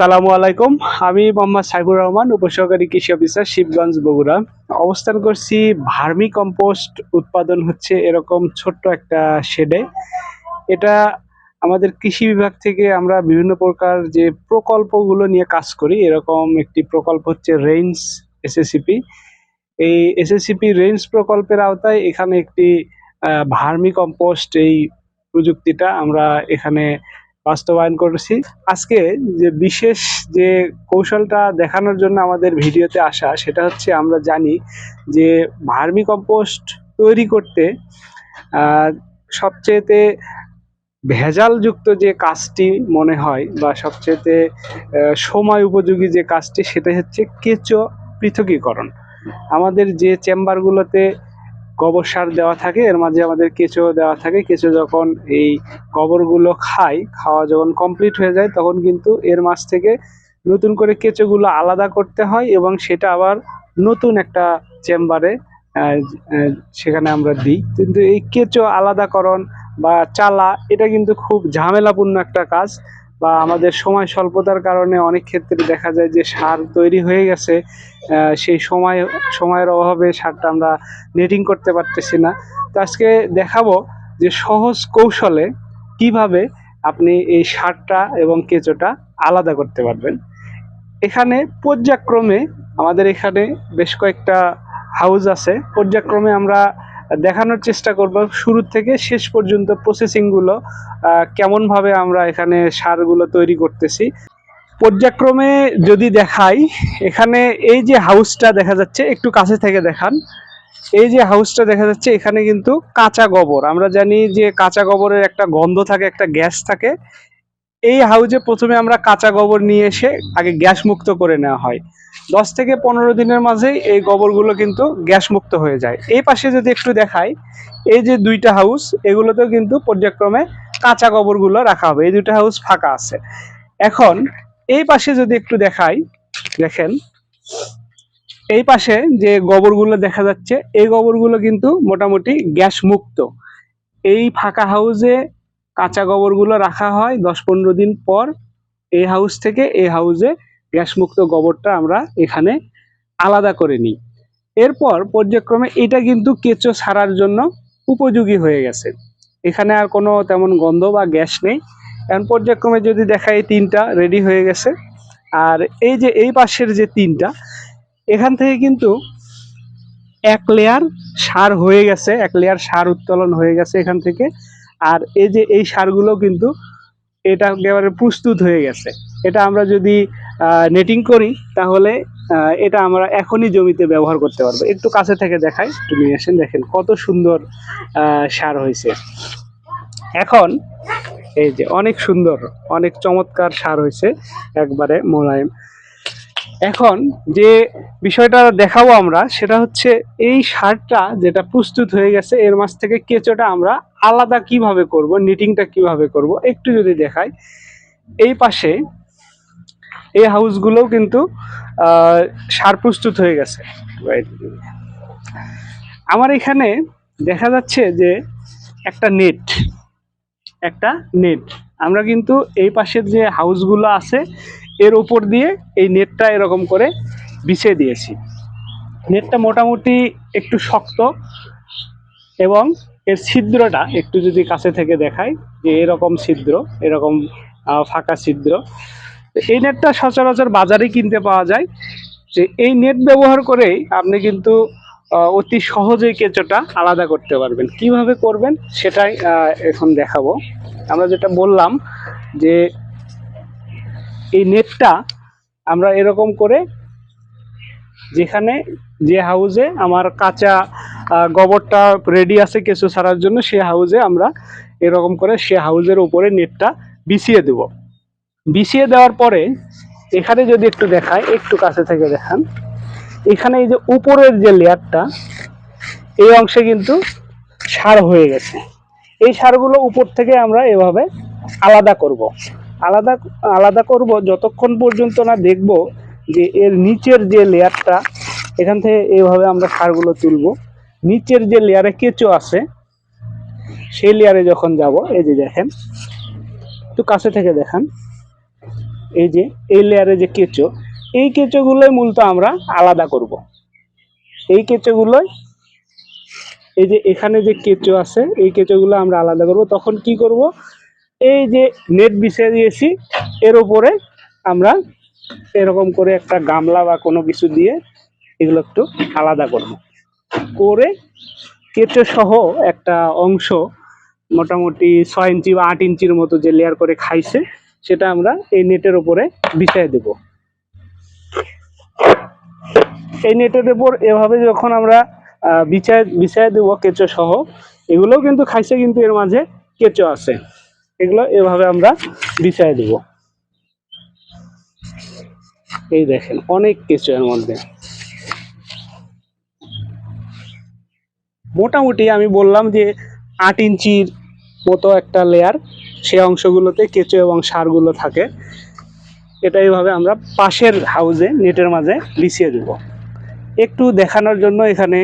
আসসালামু আলাইকুম। আমি মোহাম্মদ সাইবুর রহমান, উপসহকারী কৃষি অফিসার শিবগঞ্জ বগুড়া। অবস্থান করছি ভার্মি কম্পোস্ট উৎপাদন হচ্ছে এরকম ছোট্ট একটা শেডে এটা আমাদের কৃষি বিভাগ থেকে আমরা বিভিন্ন প্রকার যে প্রকল্পগুলো নিয়ে কাজ করি, এরকম একটি প্রকল্প হচ্ছে রেঞ্জ এসএসসিপি এই এসএসসিপি রেঞ্জ প্রকল্পের আওতায় এখানে একটি ভার্মি কম্পোস্ট এই প্রযুক্তিটা আমরা এখানে বাস্তবায়ন করেছি। আজকে যে বিশেষ যে কৌশলটা দেখানোর জন্য আমাদের ভিডিওতে আসা, সেটা হচ্ছে আমরা জানি যে ভার্মি কম্পোস্ট তৈরি করতে সবচেয়েতে ভেজালযুক্ত যে কাজটি মনে হয় বা সবচেয়েতে সময় উপযোগী যে কাজটি সেটা হচ্ছে কেঁচো পৃথকীকরণ। আমাদের যে চেম্বারগুলোতে গোবর সার দেওয়া থাকে, এর মাঝে আমাদের কেঁচো দেওয়া থাকে। কেঁচো যখন এই গোবরগুলো খায়, খাওয়া যখন কমপ্লিট হয়ে যায়, তখন কিন্তু এর মাছ থেকে নতুন করে কেঁচোগুলো আলাদা করতে হয় এবং সেটা আবার নতুন একটা চেম্বারে সেখানে আমরা দিই। কিন্তু এই কেঁচো আলাদাকরণ বা চালা, এটা কিন্তু খুব ঝামেলাপূর্ণ একটা কাজ। বা আমাদের সময় স্বল্পতার কারণে অনেক ক্ষেত্রে দেখা যায় যে সার তৈরি হয়ে গেছে সেই সময়, সময়ের অভাবে সারটা আমরা নেটিং করতে পারতেছি না। তো আজকে দেখাবো যে সহজ কৌশলে কীভাবে আপনি এই সারটা এবং কেঁচোটা আলাদা করতে পারবেন। এখানে পর্যায়ক্রমে আমাদের এখানে বেশ কয়েকটা হাউস আছে। পর্যায়ক্রমে আমরা দেখানোর চেষ্টা করব। শুরু থেকে শেষ পর্যন্ত প্রসেসিংগুলো কেমনভাবে আমরা এখানে সারগুলো তৈরি করতেছি। পর্যায়ক্রমে যদি দেখাই, এখানে এই যে হাউসটা দেখা যাচ্ছে, একটু কাছে থেকে দেখান। এই যে হাউসটা দেখা যাচ্ছে, এখানে কিন্তু কাঁচা গোবর। আমরা জানি যে কাঁচা গোবরের একটা গন্ধ থাকে, একটা গ্যাস থাকে। এই হাউজে প্রথমে আমরা কাঁচা গোবর নিয়ে এসে আগে গ্যাস মুক্ত করে নেওয়া হয়। দশ থেকে পনেরো দিনের মাঝেই এই গোবরগুলো কিন্তু গ্যাস মুক্ত হয়ে যায়। এই পাশে যদি একটু দেখাই, এই যে দুইটা হাউস এগুলোতেও কিন্তু পর্যায়ক্রমে কাঁচা গোবরগুলো রাখা হবে। এই দুইটা হাউস ফাঁকা আছে। এখন এই পাশে যদি একটু দেখাই, দেখেন, এই পাশে যে গোবরগুলো দেখা যাচ্ছে, এই গোবরগুলো কিন্তু মোটামুটি গ্যাস মুক্ত। এই ফাঁকা হাউসে কাঁচা গোবরগুলো রাখা হয় দশ পনেরো দিন পর এই হাউস থেকে এই হাউসে গ্যাস মুক্ত গোবরটা আমরা এখানে আলাদা করে নিই। এরপর পর্যায়ক্রমে এটা কিন্তু কেঁচো ছাড়ার জন্য উপযোগী হয়ে গেছে। এখানে আর কোনো তেমন গন্ধ বা গ্যাস নেই। এখন পর্যায়ক্রমে যদি দেখা এই তিনটা রেডি হয়ে গেছে। আর এই যে এই পাশের যে তিনটা, এখান থেকে কিন্তু এক লেয়ার সার হয়ে গেছে, এক লেয়ার সার উত্তোলন হয়ে গেছে এখান থেকে। আর এই যে এই সারগুলো কিন্তু এটা একেবারে প্রস্তুত হয়ে গেছে। এটা আমরা যদি নেটিং করি, তাহলে এটা আমরা এখনই জমিতে ব্যবহার করতে পারব। একটু কাছে থেকে দেখাই, একটু নিয়ে আসেন, দেখেন কত সুন্দর সার হয়েছে। এখন, এই যে অনেক সুন্দর, অনেক চমৎকার সার হয়েছে, একবারে মোলায়েম। এখন যে বিষয়টা দেখাবো আমরা, সেটা হচ্ছে এই সারটা যেটা প্রস্তুত হয়ে গেছে, এর মাছ থেকে কেঁচোটা আমরা আলাদা কীভাবে করব নিটিংটা কীভাবে করব, একটু যদি দেখাই। এই পাশে এই হাউসগুলোও কিন্তু সার প্রস্তুত হয়ে গেছে। আমার এখানে দেখা যাচ্ছে যে একটা নেট একটা নেট আমরা কিন্তু এই পাশের যে হাউসগুলো আছে এর উপর দিয়ে এই নেটটা এরকম করে বিছিয়ে দিয়েছি। নেটটা মোটামুটি একটু শক্ত এবং এর ছিদ্রটা একটু যদি কাছে থেকে দেখাই যে এরকম ছিদ্র, এরকম ফাঁকা ছিদ্র। এই নেটটা সচরাচর বাজারে কিনতে পাওয়া যায়। যে এই নেট ব্যবহার করেই আপনি কিন্তু অতি সহজেই কেঁচোটা আলাদা করতে পারবেন। কীভাবে করবেন সেটাই এখন দেখাবো। আমরা যেটা বললাম যে এই নেটটা আমরা এরকম করে যেখানে যে হাউজে আমার কাঁচা গোবরটা রেডি আছে কিছু ছাড়ার জন্য, সে হাউজে আমরা এরকম করে সে হাউজের উপরে নেটটা বিছিয়ে দেব। বিছিয়ে দেওয়ার পরে এখানে যদি একটু দেখায় একটু কাছে থেকে দেখান। এখানে এই যে উপরের যে লেয়ারটা এই অংশে কিন্তু সার হয়ে গেছে। এই সারগুলো উপর থেকে আমরা এভাবে আলাদা করব। আলাদা আলাদা করব যতক্ষণ পর্যন্ত না দেখব যে এর নিচের যে লেয়ারটা, এখান থেকে এইভাবে আমরা সারগুলো তুলব। নিচের যে লেয়ারে কেঁচো আছে, সেই লেয়ারে যখন যাব, এই যে দেখেন, একটু কাছে থেকে দেখান, এই যে, এই লেয়ারে যে কেঁচো, এই কেঁচোগুলোই মূলত আমরা আলাদা করব। এই কেঁচোগুলোই, এই যে এখানে যে কেঁচো আছে, এই কেঁচোগুলো আমরা আলাদা করব। তখন কি করব? এই যে নেট বিছিয়ে দিয়েছি, এর উপরে আমরা এরকম করে একটা গামলা বা কোনো কিছু দিয়ে এগুলো একটু আলাদা করব। করে কেঁচো সহ একটা অংশ মোটামুটি ছয় ইঞ্চি বা আট ইঞ্চির মতো যে লেয়ার করে খাইছে, সেটা আমরা এই নেটের উপরে বিছাই দেব। এই নেটের উপর এভাবে যখন আমরা বিছায় বিছায় দেবো কেঁচো সহ, এগুলোও কিন্তু খাইছে কিন্তু এর মাঝে কেঁচো আছে। এগুলো এভাবে আমরা বিছায় দেব। এই দেখেন, অনেক কেঁচো এর মধ্যে। মোটামুটি আমি বললাম যে আট ইঞ্চির মতো একটা লেয়ার সে অংশগুলোতে কেঁচো এবং সারগুলো থাকে। এটা এইভাবে আমরা পাশের হাউজে নেটের মাঝে বিছিয়ে দেব। একটু দেখানোর জন্য এখানে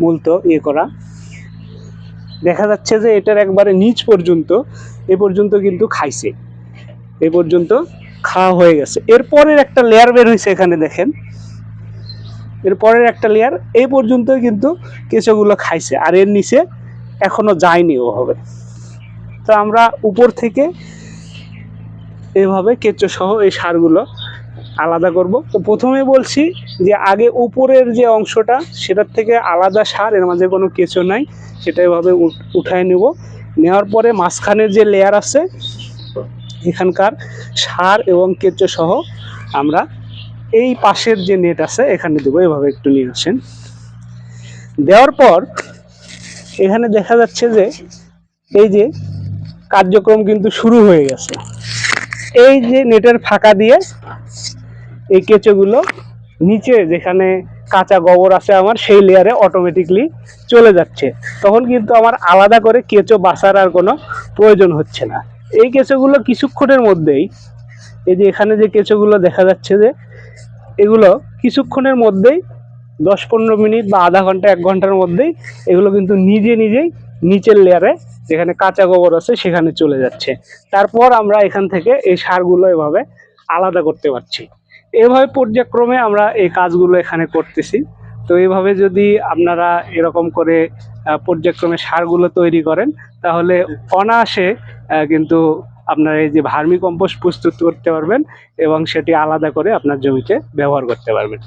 মূলত ইয়ে করা। দেখা যাচ্ছে যে এটার একবারে নিচ পর্যন্ত এ পর্যন্ত কিন্তু খাইছে। এ পর্যন্ত খাওয়া হয়ে গেছে। এরপরের একটা লেয়ার বের হয়েছে এখানে দেখেন। এরপরের একটা লেয়ার এই পর্যন্ত কিন্তু কেঁচোগুলো খাইছে। আর এর নিচে এখনও যায়নি ওভাবে। তো আমরা উপর থেকে এভাবে কেঁচো সহ এই সারগুলো আলাদা করব। তো প্রথমে বলছি যে আগে উপরের যে অংশটা, সেটার থেকে আলাদা সার, এর মাঝে কোনো কেঁচো নাই, সেটা এভাবে উঠ- উঠায় নেব। নেওয়ার পরে মাঝখানের যে লেয়ার আছে, এখানকার সার এবং কেঁচো সহ আমরা এই পাশের যে নেট আছে, এখানে দেবো, এভাবে একটু নিয়ে আসেন। দেওয়ার পর এখানে দেখা যাচ্ছে যে এই যে কার্যক্রম কিন্তু শুরু হয়ে গেছে। এই যে নেটের ফাঁকা দিয়ে এই কেঁচোগুলো নিচে যেখানে কাঁচা গোবর আছে আমার, সেই লেয়ারে অটোমেটিকলি চলে যাচ্ছে। তখন কিন্তু আমার আলাদা করে কেঁচো, বাসার আর কোনো প্রয়োজন হচ্ছে না। এই কেঁচোগুলো কিছুক্ষণের মধ্যেই, এই যে এখানে যে কেঁচোগুলো দেখা যাচ্ছে যে, এগুলো কিছুক্ষণের মধ্যেই দশ পনেরো মিনিট বা আধা ঘণ্টা, এক ঘণ্টার মধ্যেই, এগুলো কিন্তু নিজে নিজেই নিচের লেয়ারে যেখানে কাঁচা গোবর আছে সেখানে চলে যাচ্ছে। তারপর আমরা এখান থেকে এই সারগুলো এভাবে আলাদা করতে পারছি। এভাবে পর্যায়ক্রমে আমরা এই কাজগুলো এখানে করতেছি। তো এইভাবে যদি আপনারা এরকম করে পর্যায়ক্রমে সারগুলো তৈরি করেন, তাহলে অনায়াসে কিন্তু আপনারা এই যে ভার্মি কম্পোস্ট প্রস্তুত করতে পারবেন এবং সেটি আলাদা করে আপনার জমিতে ব্যবহার করতে পারবেন।